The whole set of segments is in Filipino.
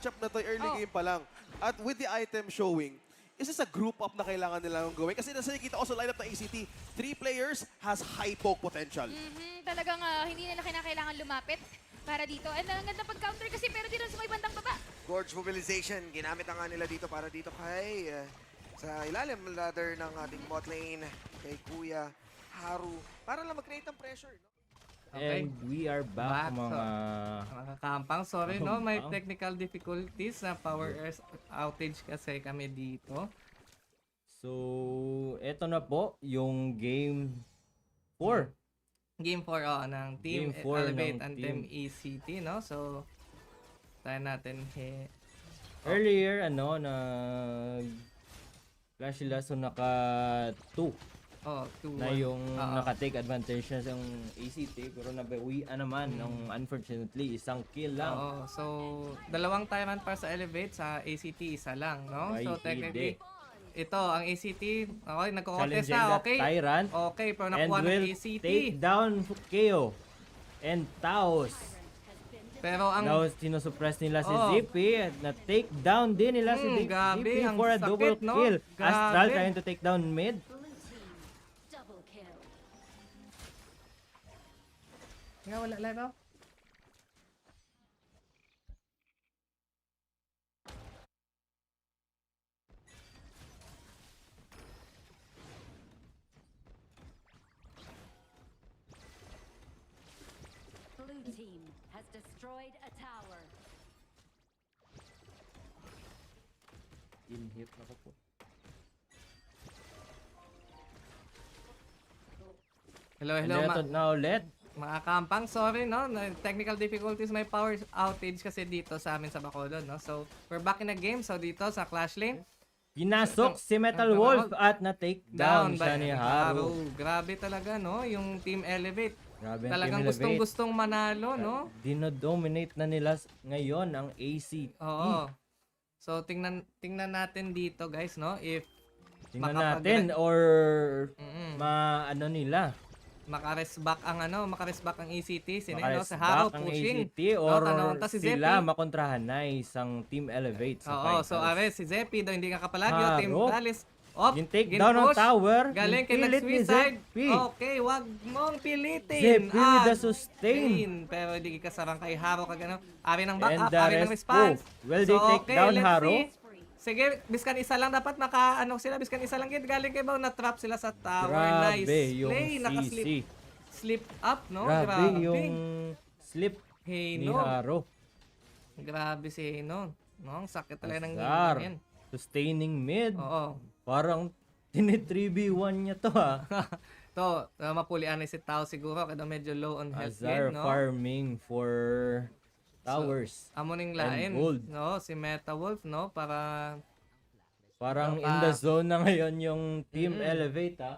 matchup na to early Oh. game pa lang. At with the item showing, is this a group up na kailangan nilang gawin? Kasi nasa nakikita ko sa lineup ng ACT, three players has high poke potential. Mhm, talagang ah, hindi nila kinakailangan lumapit para dito. And ang ganda pag-counter kasi pero dito sa may bandang baba. Gorge mobilization, ginamit na nga nila dito para dito kay uh, sa ilalim ladder ng ating bot lane kay Kuya Haru para lang mag-create ng pressure. No? Okay. And we are back, Back, mga... Mga kampang, sorry no, may technical difficulties na power outage kasi kami dito. So, eto na po yung game 4. Game 4 oh, ng Team Game Elevate and team. ECT, no? So, tayo natin he Earlier, ano, na... Flash sila, so naka 2 Oh, 2 na yung Oo. naka-take advantage na yung ACT. Pero nabawian naman ng unfortunately isang kill lang. Oo, so dalawang tyrant para sa Elevate, sa ACT isa lang, no? Ay, so technically, ito, ang ACT, okay, nagko-contest na, okay? Tyrant. Okay, pero nakuha ng ACT. take down KO and Taos. Pero ang Now, sinusuppress nila si Oh. ZP at na-take down din nila si Hmm, ZP grabe, ang for a sakit, double no? kill. Astral Grabe. trying to take down mid. Nga wala laro. Blue team has destroyed a tower. In-hit ako po. Hello, hello, ma- eto na ulit. Mga kampang, sorry, no? Technical difficulties, may power outage kasi dito sa amin sa Bacolod, no? So, we're back in the game. So, dito sa Clash Lane, Pinasok si Metal Wolf at na-take down, down siya ni Haru. Grabe talaga, no? Yung Team Elevate. Grabe ang Talagang Team gustong Elevate. gustong manalo, no? Dinodominate na nila ngayon ang ACT. Oo. So, tingnan tingnan natin dito, guys, no? If Tingnan natin or mm, ma ano nila. Makares back ang ano, makares back ang ECT, sino no? Sa Haro pushing. ACT or No, tas si sila Zepi. makontrahan na isang Team Elevate sa Oo, so finals. are si Zepi daw hindi ka kapalagyo, Haro. Team Dalis. Op, Yung take down ng tower, Galing kay nag-suicide. Okay, wag mong pilitin. Zepi with the sustain. Pero hindi ka sarang kay Haro kag ano. Ari ng back And up, the ari ng response. go. Will they take down Haro? Sige, biskan isa lang dapat maka ano sila, biskan isa lang gid galing kay Bao na trap sila sa tower. nice Grabe yung play, nakaslip slip up, no? Grabe yung slip Hey, ni no. Haro. Grabe si Hino. No, ang sakit talaga ng game yan. Sustaining mid. Oo. Parang tini-3v1 niya to ha. To, uh, mapulian na si Tao siguro kada medyo low on health Azar din, no? farming for towers. Amo ning and lain, gold. no? Si Meta Wolf, no? Para Parang in the zone na ngayon yung Team Mm. Elevate ha.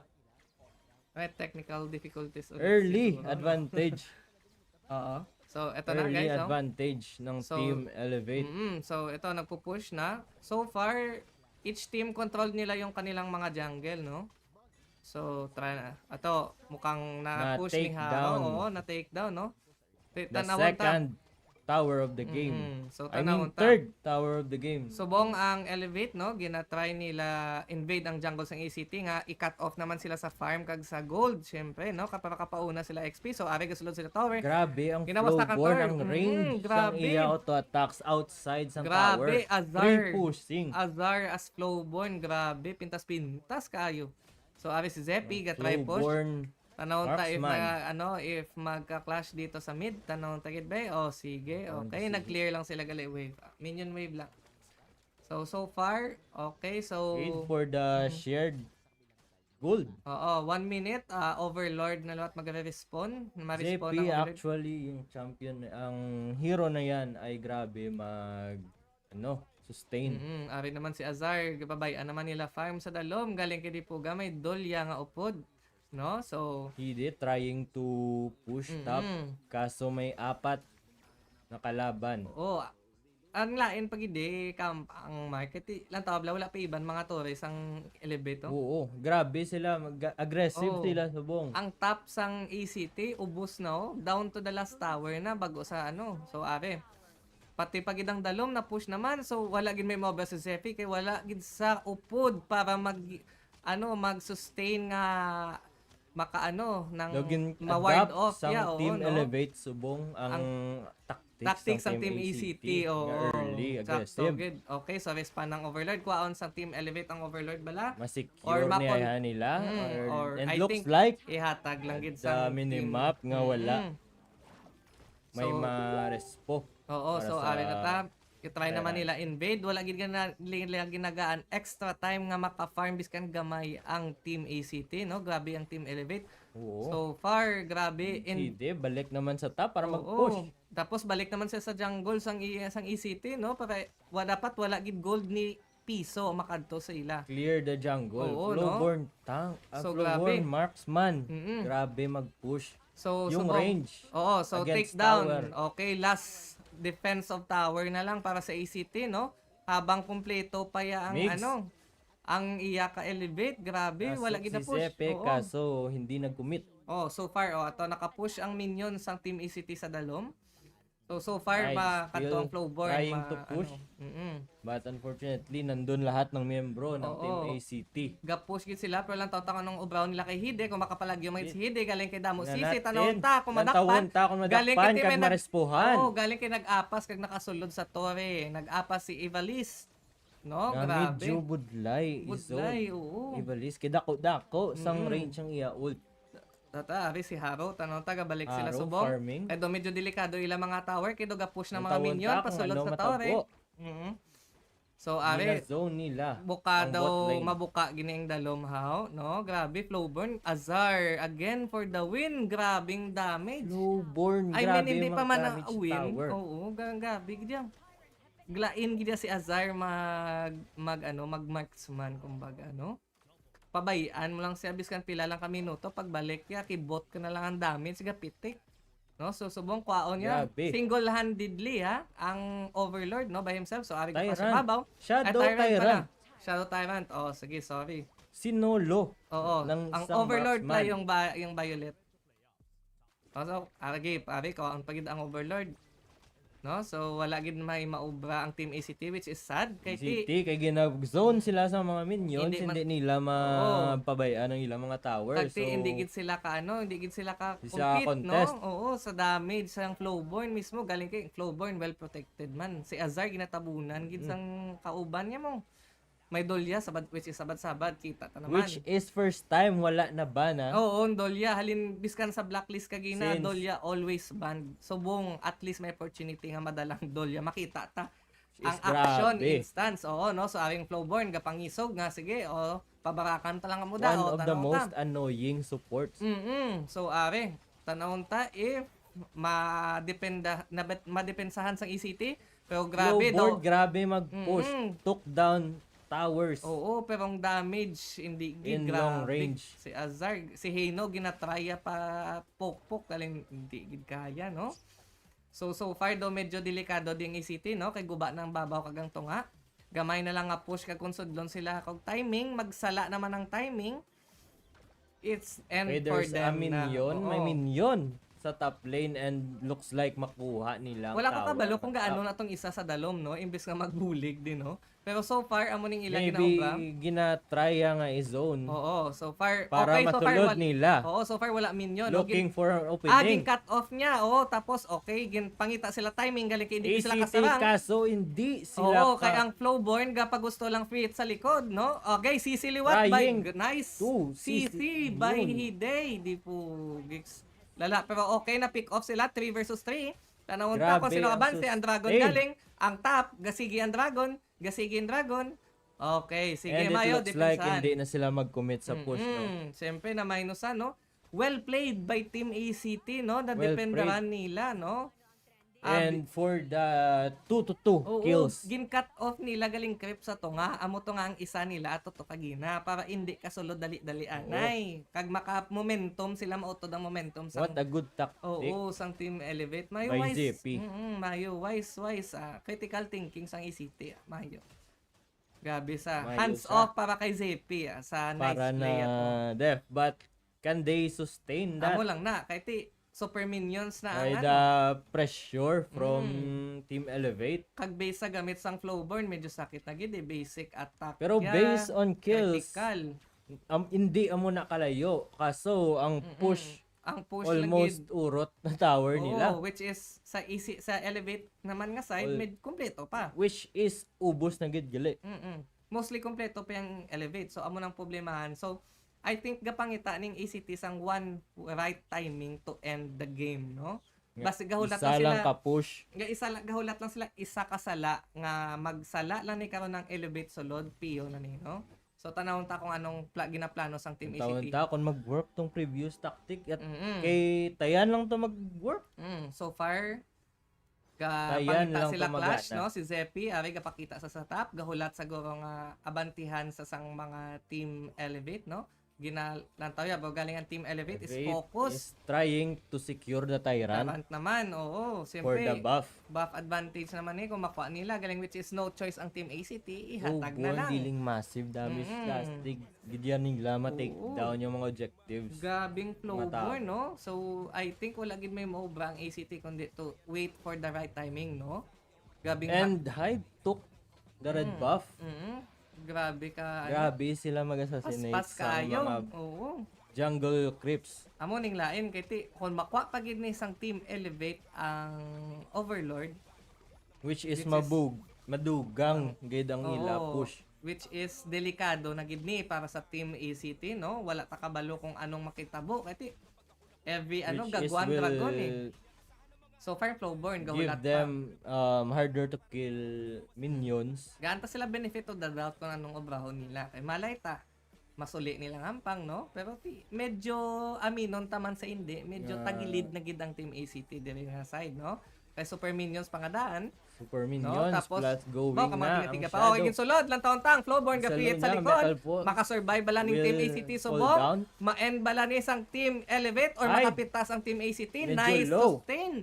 may technical difficulties ulit Early siguro. advantage. Oo. So, eto na Early guys, no? advantage ng So, Team Elevate. Mm, so, ito, nagpo-push na. So far, each team control nila yung kanilang mga jungle, no? So, try na. Ito, mukhang na-push ni Na-take Haro. down. Oo, na-take down, no? The Tanawon ta- second tower of the game. Mm, so, I mean, third tower of the game. Subong ang Elevate, no? Gina-try nila invade ang jungle ng ACT nga i-cut off naman sila sa farm kag sa gold, syempre, no? Kapag kapauna sila XP, so ari gasulod sila tower. Grabe ang flowborn, ang Tor. range Mm, ng grabe. iya auto-attacks outside sa Grabe, tower. Azar. Free pushing. Azar as Flowborn, grabe, pintas-pintas kayo. So ari si Zepi, ga-try push. Flowborn. Tanawon ta if Marksman. na, ano, if magka-clash dito sa mid, tanawon ta gid ba? Oh, sige. Okay, nag-clear lang sila gali wave. Minion wave lang. So so far, okay. So Wait for the shared gold. Oo, one minute, ah, Overlord na lahat magre-respawn. Ma-respawn JP Overlord. actually yung champion, ang hero na yan ay grabe mag, ano, sustain. Mm ari naman si Azar, gababayan naman nila farm sa dalom, galing kay po gamay dolya nga upod, no? So, He did trying to push top, mm kaso may apat na kalaban. oh, ang lain pag hindi camp ang market lang tabla wala pa iban mga tourist ang elevator. Oo, grabe sila, mag- aggressive Oo. sila subong. Ang top sang ACT ubos na oh, down to the last tower na bago sa ano. So are pati pagid ang dalom na push naman so wala gid may mobile si Zephy kay wala gid sa upod para mag ano mag-sustain nga makaano nang Login ma-ward adapt off sang yeah, oo, Team no? Elevate subong ang, tactics, tactics sang ng Team ECT. Oo. early, aggressive. good. Okay, so respawn ng Overlord. Kuwaon sa Team Elevate ang Overlord bala. Masecure Or makon- niya nila. Mm, or, or and I looks think like Ihatag lang gid sa minimap nga wala. Mm. may So, ma-respo. Ta. I-try pera. naman nila invade. Wala gid nila ginagaan extra time nga maka-farm biskan gamay ang Team ACT, no? Grabe ang Team Elevate. Oo. So far, grabe. In, Hindi, balik naman sa top para Oo. mag-push. Tapos balik naman siya sa jungle sang i- sang ECT, no? Para wa dapat wala gid gold ni piso makadto sa ila. Clear the jungle. Oo, no? Flowborn tank. Ah, So, Flowborn grabe. marksman. Mm-mm. Grabe mag-push. So, Yung subong- range Oo, so take down. tower. Okay, last defense of tower na lang para sa ACT, no? Habang kumpleto pa ya ang Migs. ano, ang iya ka elevate, grabe, wala gid na si push. Zepe, Oo. kaso hindi nag-commit. Oh, so far oh, ato naka-push ang minion sang Team ACT sa dalom. So so far Nice. ba kanto Still ang Flowborn trying ma, to push. Ano, But unfortunately, nandun lahat ng miyembro ng Oo. Team ACT. Ga-push gid sila pero lang tawta ng ubraw nila kay Hide kung makapalagyo man si Hide galing kay Damo Nga Sisi natin. tanawon ta kung Nantawon madakpan. ta kung Galing madakpan kay kag nag- marespuhan. Oo, galing kay nag-apas kag nakasulod sa tore. Nag-apas si Evalis. No, Nga grabe. medyo budlay. Budlay, oo. Ibalis. Kidako-dako. Sang Mm. range ang iya ult. Tata, ari si Haro, tanong taga balik sila Araw, subong. farming. Kaya do medyo delikado ila mga tower, kaya do ga-push na mga minion ta kung pasulod ano sa matabo. tower. Mhm. So, Ari, ari, zone nila. buka ang daw lane. mabuka gining dalom how, no? Grabe Flowburn, Azar again for the win. Grabing damage. Lowborn. I grabe mean hindi pa man na win. tower. Oo, gang gabi gid yan. Glain gid si Azar mag mag ano, mag marksman kumbaga, no? Pabayaan mo lang siya biskan pila lang ka minuto pagbalik ya kibot ka na lang ang damage siga pitik. No, so subong kwaon niya. Grabe. Single-handedly ha ang Overlord no by himself. So ari pa sa Tyrant. babaw. Shadow Ay, Tyrant. pala. Shadow Tyrant. Oh, sige, sorry. Sinolo. Oo. ng ang isang Overlord pala marksman. yung ba- yung Violet. Oh, so, aragi, pare, ko ang pagid ang Overlord. No? So, wala gid may maubra ang Team ACT which is sad. Kay ti, City, kay ginag-zone sila sa mga minions, Hindi hindi, nila mapabayaan ang ilang mga tower. Tagti, so, hindi gid sila ka ano, hindi gid sila ka compete, contest. no? Oo, sa damage sa Flowborn mismo galing kay Flowborn well protected man. Si Azar ginatabunan gid Mm. sang kauban niya mo. May dolya sabad which is sabad-sabad kita ta naman. which is first time wala na ba na? Oo, ang dolya halin biskan sa blacklist kagina Since- dolya always banned. So buong at least may opportunity nga madalang dolya makita ta Is ang action grabe. instance. Oo, no? So aring Flowborn gapangisog nga sige, o pabarakan ta lang ang muda. One o, of the tanaw ta. most annoying supports. Mm So are, tanawon ta if madependa na madepensahan sang ECT pero grabe Low board, daw. grabe mag-push. Mm-mm. Took down towers. Oo, pero ang damage hindi In grabe. long range. Si Azar, si Heino ginatrya pa pok-pok galing hindi gid kaya, no? So so far do medyo delikado ding ECT, no? Kay guba ng babaw kagang tunga. Gamay na lang nga push kag konsudlon sila kog timing, magsala naman ang timing. It's end Okay, for there's a them minion. na. May oo. minion sa top lane and looks like makuha nila Wala ko kabalo kung gaano na tong isa sa dalom, no? Imbes nga magbulig din, no? Pero so far, amo ning ila Maybe ginaobra. gina-try nga i-zone Oo, so far, para okay, so far, matulod wal- nila. Oo, so far wala minion. Looking for an ah, opening. cut off niya. Oo, tapos okay, gin pangita sila timing galing kay hindi sila ACT kasarang. kaso hindi sila Oo, ka- kay ang Flowborn gapa gusto lang free sa likod, no? Okay, Sisi Liwat by nice. Sisi Sisi, by. Hiday, di po gigs. Lala, pero okay na pick off sila 3 versus 3. Tanawon ta kung sino abanse, ang Dragon sustain. galing, ang top, gasigi ang Dragon, gasigi ang Dragon. Okay, sige And it Mayo, looks like depensahan. hindi na sila mag-commit sa push, no? Mm, Siyempre na minusan, no? Well played by Team ACT, no? Na Well dependaran nila, no? Ah, And for the 2 to 2 Oo, kills. gin cut off nila galing creep sa tunga. Amo to nga ang isa nila at to kagina para hindi kasulod dali-dali anay. Kag maka momentum sila mautod ang momentum sa What a good tactic. Oo, sang team elevate. Mayo By wise. JP. Mm, mayo wise wise ah, critical thinking sang ECT. ah, Mayo. Gabi sa Mayo hands sa- off para kay JP ah, sa nice para play ato. na def. But can they sustain that? Amo lang na kay ti super minions na ang Ay ano. the pressure from Mm. Team Elevate. Kag base sa gamit sang Flowburn, medyo sakit na gid eh. Basic attack. Pero ya, based on kills, critical. um, hindi amo nakalayo. Kaso ang push Ang push almost lang urot na tower gid. nila. Oo, which is sa easy sa elevate naman nga side, All- med kompleto pa. Which is ubos na gid gali. Mm Mostly kompleto pa yung elevate. So amo nang problemahan. So I think gapangita ning ACT sang one right timing to end the game, no? Basta gahulat Isa lang sila. lang ka push. nga isa lang gahulat lang sila isa kasala nga magsala lang ni karon ng elevate sulod piyo na ni no so tanawon ta kung anong pla, ginaplano sang team Taon ACT ta kung mag-work tong previous tactic at Mm-mm. kay tayan lang to mag-work. Mm, so far ga lang sila clash no si Zepi ari gapakita sa sa top gahulat siguro nga abantihan sa sang mga team elevate no ginalantaw ya galing ang team elevate is Elevate focus is trying to secure the Tyrant Tyrant naman oo for siyempre the buff. buff advantage naman eh kung makuha nila galing which is no choice ang team ACT Oh, ihatag na lang dealing massive damage Mm-mm. plastic. Gidyan nila ma-take Oo. down yung mga objectives. Gabing Mga tao. Flowborn, no? So, I think wala gid may maubra ang ACT kundi to wait for the right timing, no? Gabing And Hyde took the red Mm. buff. Mm, grabe ka. ano, Grabe sila mag-assassinate Paspas sa kayo. mga Oo. jungle creeps. Amo ning lain kay ti kung makwa pa gid ni isang team elevate ang Overlord, Which is Which is- mabug, madugang gid ang ila push. which is delikado na gid ni para sa team ACT, no? Wala ta kabalo kung anong makitabo kay ti every ano which is gagwan dragon eh. So far Flowborn give gahulat pa. them um, harder to kill minions. Gaanta sila benefit of the doubt kung anong obrahon nila. Kay malay ta, masuli nilang hampang, no? Pero ti, medyo aminon taman sa hindi. Medyo Yeah. tagilid na gid ang team ACT diri nga side, no? Kay Super Minions pangadaan. Super No? minions Tapos, plus going Bao ka na mga pa. Oh, igin sulod lang taon tang Flowborn Sa gapiit sa luna, likod. metal po. Makasurvive bala ning team Will ACT fall down. Ma-end bala ni isang team Elevate or Ay. makapitas ang team ACT. Medyo Nice low. sustain.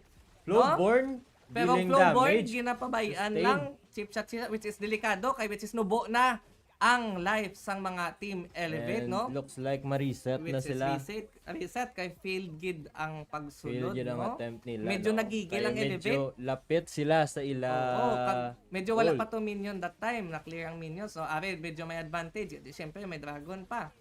Flowborn Pero dealing Flowborn, damage. ginapabayaan Sustain. lang, chip shot siya, which is delikado, kay which is nubo na ang life sang mga team Elevate, And no? looks like ma-reset Which na is sila. reset, reset kay field gid ang Fail pagsulod, yun ang no? attempt nila. Medyo no? nagigil Kaya ang Medyo lapit sila sa ila. Oo, kag- medyo wala goal. pa to minion that time, na-clear ang minion. So, are, medyo may advantage. Di, Siyempre, may dragon pa.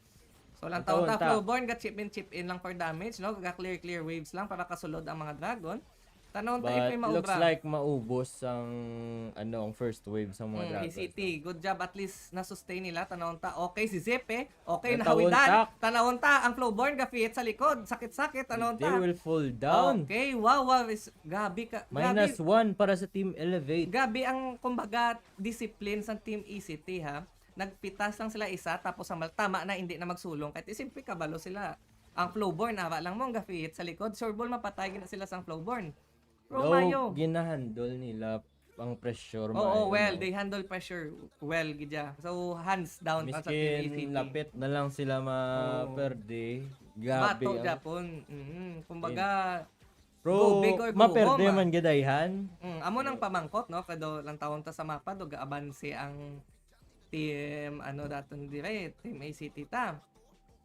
So, lang Ang taon taon ta, ta. Flowborn, ga chip in, chip in lang for damage, no? Ga clear, clear waves lang para kasulod ang mga dragon. Tanong ta, if But looks maubra. like maubos ang ano ang first wave sa mga Mm, dragons. ACT, good job at least na-sustain nila. Tanawon ta, okay si Zepe, okay Ang nahawidan. tawon Tanawon ta, ang Flowborn gafiit sa likod, sakit-sakit, tanawon They ta. will fall down. Okay, wow, wow, is, gabi ka. Minus gabi, one para sa Team Elevate. gabi ang kumbaga discipline sa team ECT ha. Nagpitas lang sila isa tapos ang mal- tama na hindi na magsulong kahit simple kabalo sila. Ang Flowborn awa lang mo ang gafiit sa likod. Sure ball mapatay na sila sa Flowborn. Bro, Mayo. Though, ginahandle nila ang pressure. Oo, maayo, well, no? they handle pressure well gidya. So hands down pa sa. Miskin lapit na lang sila ma-perde. Gabi. Bato ang- Japon. Mm, kumbaga Pro, Go big or go maperde home, ah. man gadayhan. Mm, amo nang pamangkot no kado lang taon ta sa mapa do gaabanse ang team ano daton dire team ACT ta.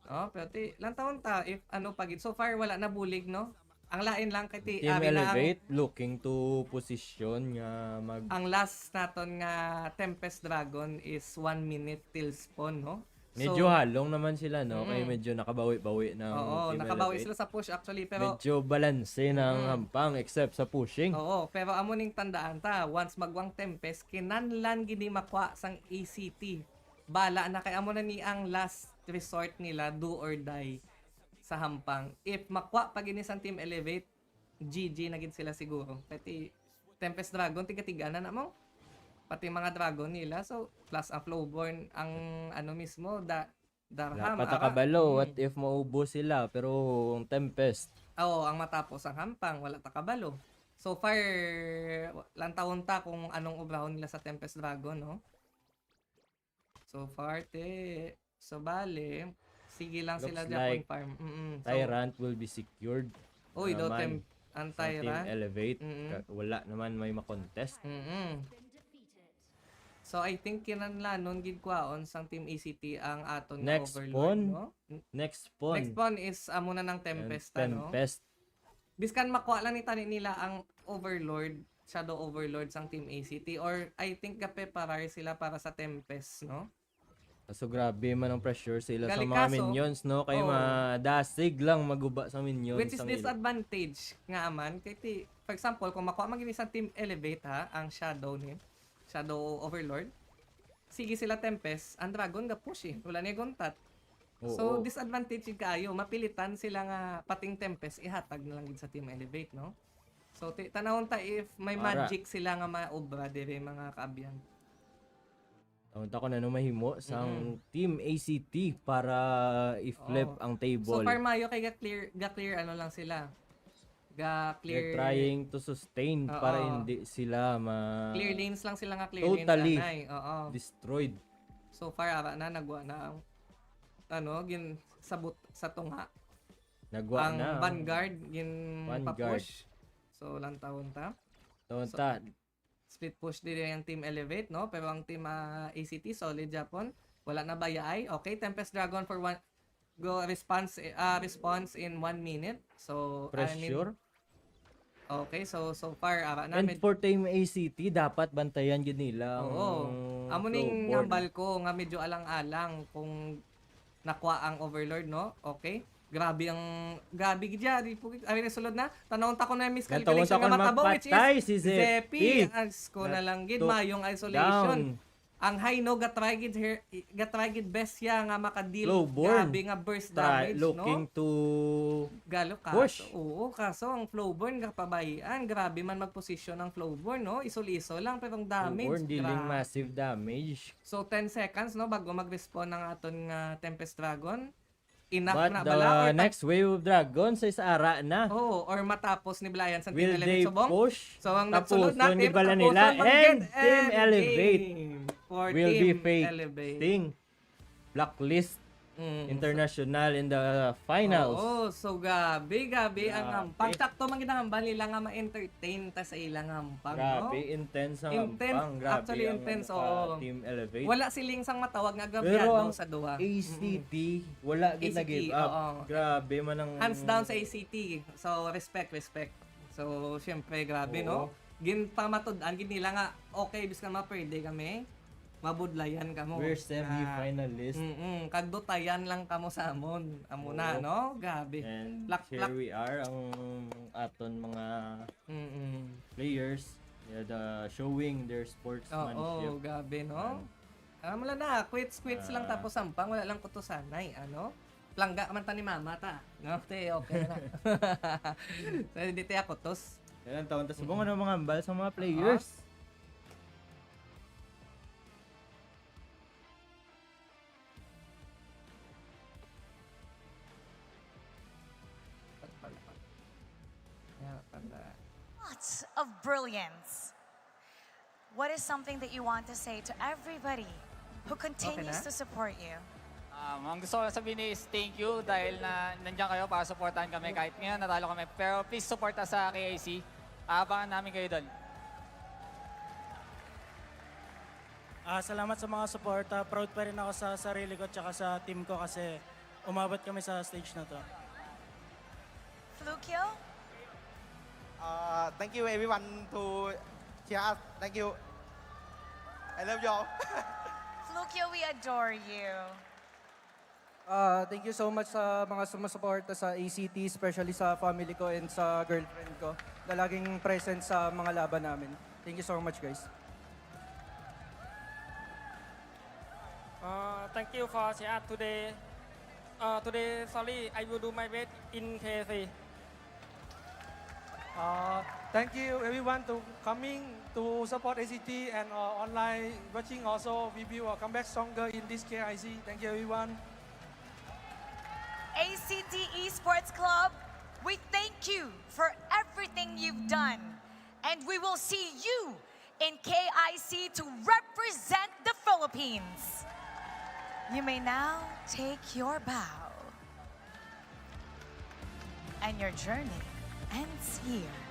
No, pero ti lang taon ta if ano pagid so far wala na bulig no. Ang lain lang kay ti Team ari na ang, Elevate looking to position nga mag ang last naton nga Tempest Dragon is 1 minute till spawn no. Medyo halong naman sila no kay Mm. medyo nakabawi-bawi ng Oo, Team nakabawi Elevate. sila sa push actually pero medyo balanse ng Mm. hampang except sa pushing. Oo, pero amo ning tandaan ta, once magwang tempest, kinanlan gini makwa sang ACT. Bala na kay amo na ni ang last resort nila, do or die sa hampang. If makwa pa gini sang Team Elevate, GG na gid sila siguro. Pati Tempest Dragon, tiga-tiga na mo. Pati mga dragon nila. So, plus ang Flowborn, ang ano mismo, da, Darham. Dapat ara. nakabalo Mm. what if maubos sila pero ang Tempest Oo, ang matapos ang hampang, wala ta kabalo. So far, lang taon ta kung anong obrahon nila sa Tempest Dragon, no? So far, te. So, bale, sige lang Looks sila Japan like Farm. Mm-mm. So, Tyrant will be secured. Uy, sa Team Tyrant. Elevate. Mm-mm. Wala naman may makontest. Mm-mm. So, I think kinanlanon gid kwaon sang Team ECT ang aton Next Overlord, pawn, no? Next pawn. Next pawn is amo na ng and Tempest, ano? Tempest. biskan makuha lang ni tani nila ang Overlord, Shadow Overlord sang Team ACT or I think kape parar sila para sa Tempest, no? So grabe man ang pressure sila sa mga Galikaso. minions, no? Kay Oo. madasig lang maguba sa minions. Which is ang ilo. disadvantage nga man kay ti, for example, kung makuha man gini sa Team Elevate ha, ang Shadow ni Shadow Overlord, sige sila Tempest, ang Dragon ga push eh. Wala niya guntat. So Oo. disadvantage yun kaayo, mapilitan sila nga pating Tempest ihatag na lang gid sa Team Elevate, no? So ti tanawon ta if may Para. magic sila nga maobra dire mga kaabyan. Taunta ko na no mahimo sang Team ACT para i-flip Oo. ang So table. far mayo kay ga clear ga clear ano lang sila. Ga They're trying to sustain Oo. para hindi sila ma clear lanes lang sila nga clear Totally. lanes. Oo. destroyed. So far ara na nagwa na ang ano gin sabot sa tunga Nagwa ang na. vanguard gin Vanguard. pa-push. So lang taon ta. Taunta. Split push din yung team Elevate no pero ang team ah, ACT solid Japon. Wala na bayay. Okay, Tempest Dragon for one go response uh, response in one minute. So I mean, pressure. okay, so so far ara na And med- for Team ACT, dapat bantayan yun nila Oo. Amo ning ngambal ko nga medyo alang-alang kung nakuha ang overlord no. Okay. Grabe ang grabe gid ya. Di po ay sulod na. Tanawon ta ko na miss nga kon matabo which is si Zepi. Zepi. As ko na lang gid mayong isolation. Down. Ang high no gatry gid here gatry gid best ya nga makadeal Flowborn. grabe nga burst damage looking no. to Galo ka. Oo, kaso ang Flowborn kapabayaan, grabe man magposisyon ang Flowborn no. Isol-iso lang pero ang damage. Damage, dealing grabe. massive damage. So 10 seconds no bago mag-respawn ng aton nga Tempest Dragon. Enough But na the bala or next wave of dragons is ara na. oh, or matapos ni Blayan sa Will Team they Elevate Subong. push? So ang nagsulod Tapuson natin ni bala nila mag-get and Team Elevate game for will be Team Elevate. facing Blacklist Mm. International in the finals. Oo, so gabi, gabi ang Grabe. ampang. Sakto man ginang ambal nila nga ma-entertain ta sa ilang ampang, Grabe, no? intense ang Intense, ampang. Grabe actually ang intense, oo. Team Elevate. Wala siling sang matawag nga Pero ang sa duwa. ACT, wala gid na ACT, give up. oo. Grabe man ang Hands down sa ACT. So, respect, respect. So, syempre, grabe, Oo. no? Gin pa matud-an, gin nila nga, okay, bis ka ma-pwede kami, mabudlayan kamo. We're semi-finalist. Mm kagdutayan lang kamo sa amon. Amo na, Oo. no? Gabi. And Plak, here plak. we are, ang aton mga Mm-mm. players. Yeah, the showing their Oo, sportsmanship. gabi, no? Ah, wala na, quits, quits lang Ah. tapos sampang, wala lang kutusanay, ano? Plangga man ta ni mama ta. No, te, okay na. so, hindi tayo kutos. Yan ang taon. Tapos subong ano mga ambal sa mga players. Lots of brilliance. What is something that you want to say to everybody who continues na? to support you? Um, ang gusto ko sabihin is thank you dahil na nandiyan kayo para supportahan kami kahit ngayon natalo kami. Pero please support us sa KIC. Aabangan namin kayo doon. Ah, salamat sa mga suporta. Proud pa rin ako sa sarili ko at sa team ko kasi umabot kami sa stage na to. Flukio? Uh, thank you everyone to cheer us. Thank you. I love you all. Flukio, we adore you. Ah, thank you so much sa mga sumusuporta sa ACT, especially sa family ko and sa girlfriend ko na laging present sa mga laban namin. Thank you so much, guys. Uh, thank you for cheer today. Uh, today, sorry, I will do my best in KC. Uh, thank you everyone to coming to support ACT and uh, online watching also. We will uh, come back stronger in this KIC. Thank you everyone. ACT Esports Club, we thank you for everything you've done. And we will see you in KIC to represent the Philippines. You may now take your bow. And your journey ends here.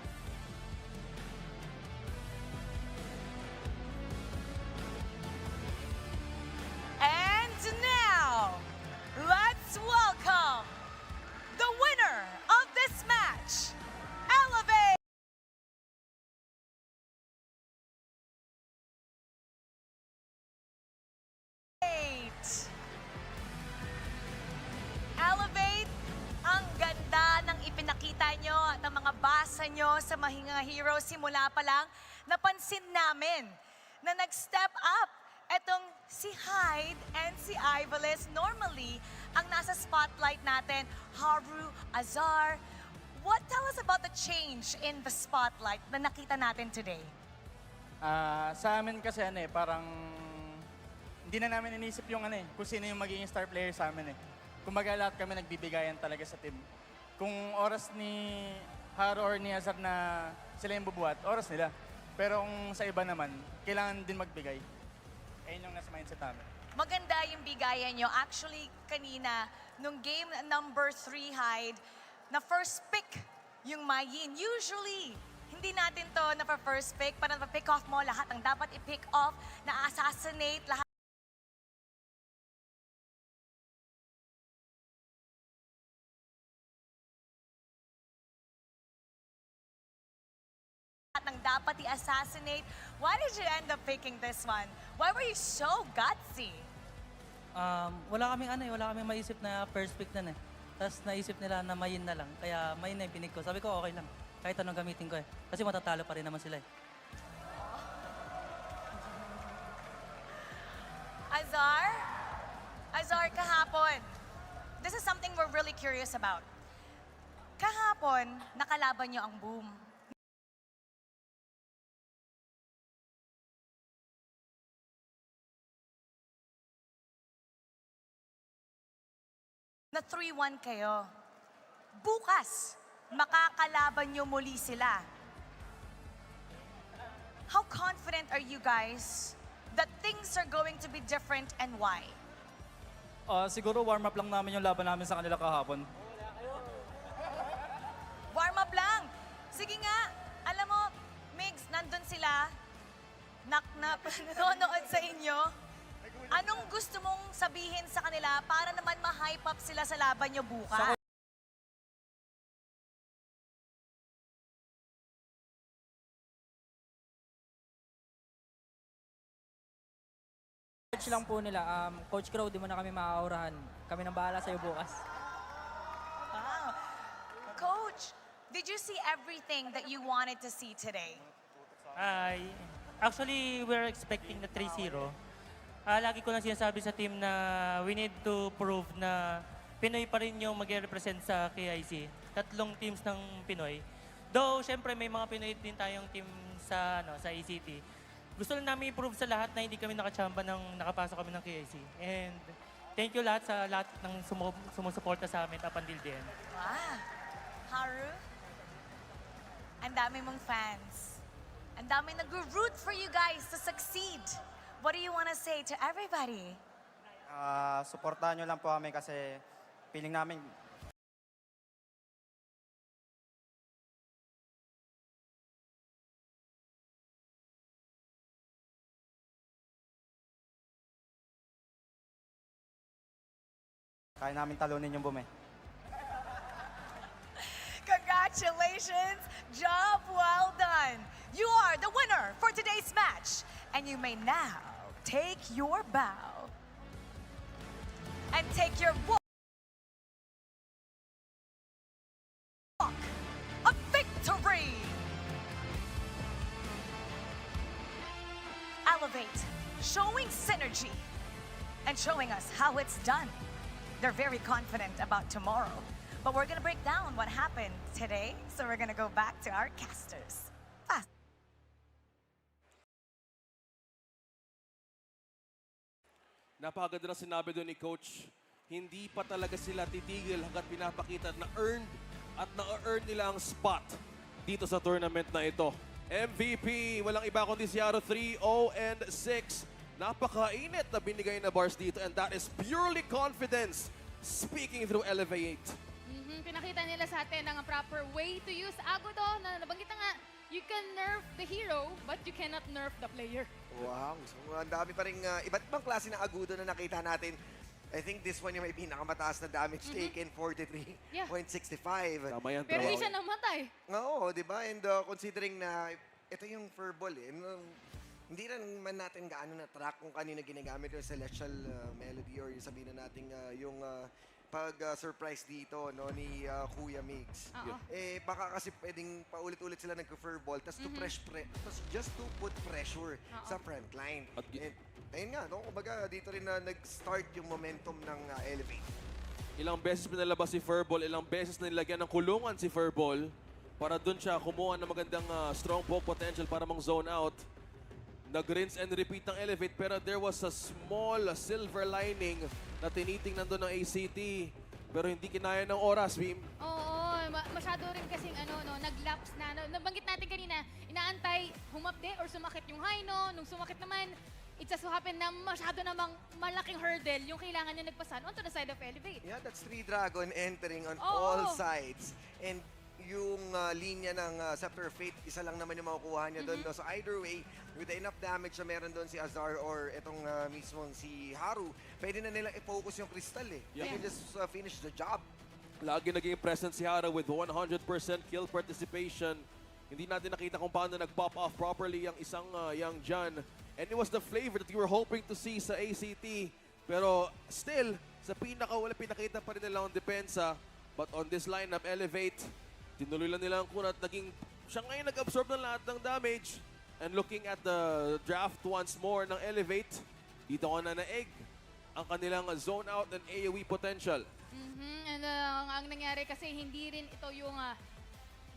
Pag-asa nyo sa Mahinga Heroes simula pa lang, napansin namin na nag-step up etong si Hyde and si Ivalis. Normally, ang nasa spotlight natin, Haru, Azar. What tell us about the change in the spotlight na nakita natin today? Ah, sa amin kasi ano eh, parang hindi na namin inisip yung ano eh, kung sino yung magiging star player sa amin eh. Kumbaga lahat kami nagbibigayan talaga sa team. Kung oras ni Haro or ni Azar na sila yung bubuhat, oras nila. Pero kung sa iba naman, kailangan din magbigay. Ayun yung nasa mindset namin. Maganda yung bigayan nyo. Actually, kanina, nung game number 3 hide, na first pick yung Mayin. Usually, hindi natin to na first pick. Para na-pick off mo lahat ang dapat i-pick off, na-assassinate lahat. Lahat ng dapat i-assassinate. Why did you end up picking this one? Why were you so gutsy? Um, wala kaming ano eh, wala kaming maisip na first pick na eh. Tapos naisip nila na mayin na lang. Kaya mayin na yung pinig ko. Sabi ko okay lang. Kahit anong gamitin ko eh. Kasi matatalo pa rin naman sila eh. Azar? Azar, kahapon. This is something we're really curious about. Kahapon, nakalaban niyo ang boom. Na 3-1 kayo. Bukas, makakalaban niyo muli sila. How confident are you guys that things are going to be different and why? Ah, siguro warm up lang namin yung laban namin sa kanila kahapon. Warm up lang. Sige nga, alam mo, Migs, nandun sila, nak na nanonood sa inyo. Anong gusto mong sabihin sa kanila para naman ma-hype up sila sa laban nyo bukas? Coach lang po nila, um, Coach Crow, di mo na kami maaurahan. Kami nang bahala sa'yo bukas. Wow. Coach, did you see everything that you wanted to see today? Ay, actually, we're expecting na 3-0. Ah, lagi ko lang sinasabi sa team na we need to prove na Pinoy pa rin yung mag-represent sa KIC. Tatlong teams ng Pinoy. Though, syempre, may mga Pinoy din tayong team sa, ano, sa ACT. Gusto lang namin i-prove sa lahat na hindi kami nakachamba ng nakapasok kami ng KIC. And thank you lahat sa lahat ng sumu- sumusuporta sa amin up until the. Wow. Haru, ang dami mong fans. Ang dami nag-root for you guys to succeed. What do you want to say to everybody? Ah, suportahan nyo lang po kami kasi feeling namin kaya namin talunin yung bume. Congratulations! Job well done! You are the winner for today's match, and you may now take your bow and take your walk of victory. Elevate, showing synergy and showing us how it's done. They're very confident about tomorrow. But we're gonna break down what happened today, so we're gonna go back to our casters. Napakaganda na sinabi doon ni Coach. Hindi pa talaga sila titigil hanggat pinapakita na earned at na-earn nila ang spot dito sa tournament na ito. MVP, walang iba kundi si Yaro 3, 0 and 6. Napakainit na binigay na bars dito and that is purely confidence speaking through Elevate. Mhm, Pinakita nila sa atin ang proper way to use Agodo na nabanggit na nga, you can nerf the hero, but you cannot nerf the player. Wow, so ang dami pa rin, uh, iba't ibang klase ng agudo na nakita natin. I think this one yung may pinakamataas na damage taken, 43.65. Tama yan, Pero hindi siya namatay. Oo, di ba? And uh, considering na ito yung furball eh, hindi rin man natin gaano na track kung kanino ginagamit yung celestial uh, melody or yung sabihin na natin uh, yung uh, pag-surprise dito no ni ah, Kuya Migs. Oo. Eh baka kasi pwedeng paulit-ulit sila nag-curveball tas to Mhm. press pre tas just to put pressure Oo. sa front line. At gi- And, ayun nga, no? Kumbaga, dito rin na nag-start yung momentum ng ah, Elevate. Ilang beses pinalabas si Furball, ilang beses na nilagyan ng kulungan si Furball para doon siya kumuha ng magandang ah, strong poke potential para mang zone out. Nag-rinse and repeat ng Elevate pero there was a small silver lining na tinitingnan doon ng ACT pero hindi kinaya ng oras, Bim. Oo, ma- masyado rin kasing ano, no, nag-lapse na. No, nabanggit natin kanina, inaantay humapde or sumakit yung high, no? Nung sumakit naman, it just so happened na masyado namang malaking hurdle yung kailangan niya nagpasan onto the side of Elevate. Yeah, that's three dragon entering on Oo. all sides. And yung ah, linya ng ah, Scepter of Fate, isa lang naman yung makukuha niya doon. Mhm. No? So either way, with the enough damage na meron doon si Azar or itong ah, mismong si Haru, pwede na nilang i-focus yung Crystal eh. They Yeah. can just ah, finish the job. Lagi naging present si Hara with 100% kill participation. Hindi natin nakita kung paano nag-pop off properly ang isang uh, Young John. And it was the flavor that you were hoping to see sa ACT. Pero still, sa pinaka wala pinakita pa rin nila ang depensa. But on this lineup, Elevate, tinuloy lang nila ang kunat. Naging, siya ngayon nag-absorb ng lahat ng damage. And looking at the draft once more ng Elevate, dito ko na naeg ang kanilang zone out and AoE potential. Mhm, And uh, ang, ang nangyari kasi hindi rin ito yung ah,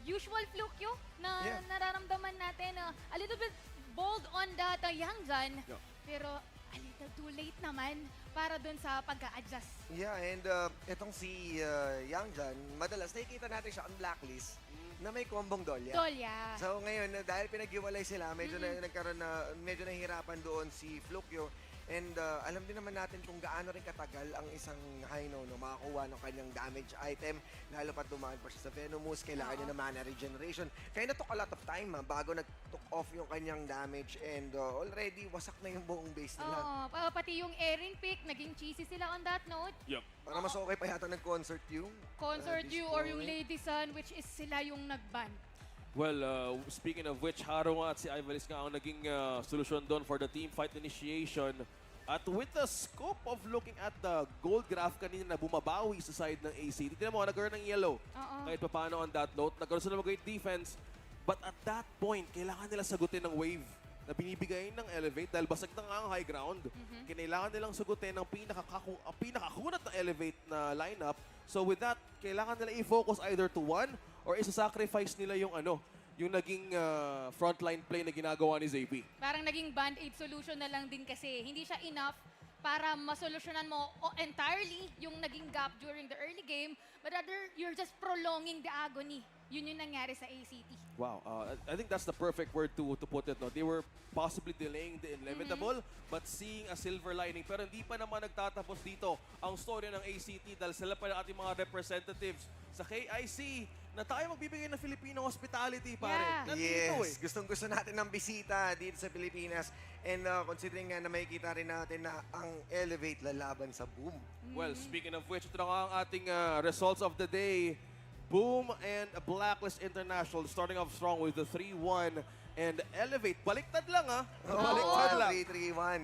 usual fluke na Yeah. nararamdaman natin. ah, a little bit bold on the, young gun, Yeah. pero a little too late naman para dun sa pagka-adjust. Yeah, and uh, itong si uh, Yang Jan, madalas nakikita natin siya on blacklist na may kombong dolya. Dolya. So ngayon, dahil pinaghiwalay sila, medyo na, nagkaroon na, medyo nahihirapan doon si Flukyo. And uh, alam din naman natin kung gaano rin katagal ang isang Haino no, makakuha ng kanyang damage item. Lalo pat dumaan pa siya sa Venomous, kailangan niya ng mana regeneration. Kaya na took a lot of time ha, bago nag-took off yung kanyang damage. And uh, already, wasak na yung buong base nila. Oo, pa- pati yung airing pick, naging cheesy sila on that note. Para mas okay pa yata ng-concert yung Concert uh, you or yung. Lady Sun, which is sila yung nag-ban. Well, uh, speaking of which, Haro at si Ivalis nga ang naging uh, solusyon doon for the team fight initiation. At with the scope of looking at the gold graph kanina na bumabawi sa side ng AC, tignan mo, nagkaroon ng yellow. Oo. Kahit pa paano on that note, nagkaroon sila ng great defense. But at that point, kailangan nila sagutin ng wave na binibigay ng Elevate dahil basag na nga ang high ground. Kailangan nilang sagutin ang, pinakakaku ang pinakakunat ng Elevate na lineup. So with that, kailangan nila i-focus either to one or isa-sacrifice nila yung ano, yung naging uh, frontline play na ginagawa ni ZP. Parang naging band-aid solution na lang din kasi hindi siya enough para masolusyonan mo entirely yung naging gap during the early game, but rather you're just prolonging the agony. Yun yung nangyari sa ACT. Wow, uh, I think that's the perfect word to to put it. No, they were possibly delaying the inevitable, but seeing a silver lining. Pero hindi pa naman nagtatapos dito ang story ng ACT dahil sila pa yung ating mga representatives sa KIC na tayo magbibigay ng Filipino hospitality, pare. Yeah. Nandito Yes, eh. gustong gusto natin ng bisita dito sa Pilipinas. And uh, considering nga na makikita rin natin na ang Elevate lalaban sa Boom. Well, speaking of which, ito na nga ang ating uh, results of the day. Boom and Blacklist International starting off strong with the 3-1 and Elevate. Baliktad lang ah. Baliktad lang. 3-3-1.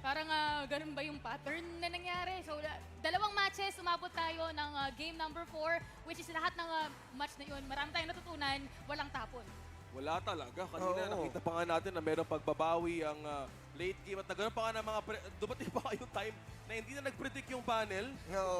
Parang ah, ganun ba yung pattern na nangyari? So, da- dalawang matches, umabot tayo ng ah, game number 4, which is lahat ng ah, match na yun. Marami tayong natutunan, walang tapon. Wala talaga. Kanina Oo. nakita pa nga natin na meron pagbabawi ang uh, late game at nagkaroon pa nga ng mga... Pre- dumating pa kayong time na hindi na nag-predict yung panel. Oo.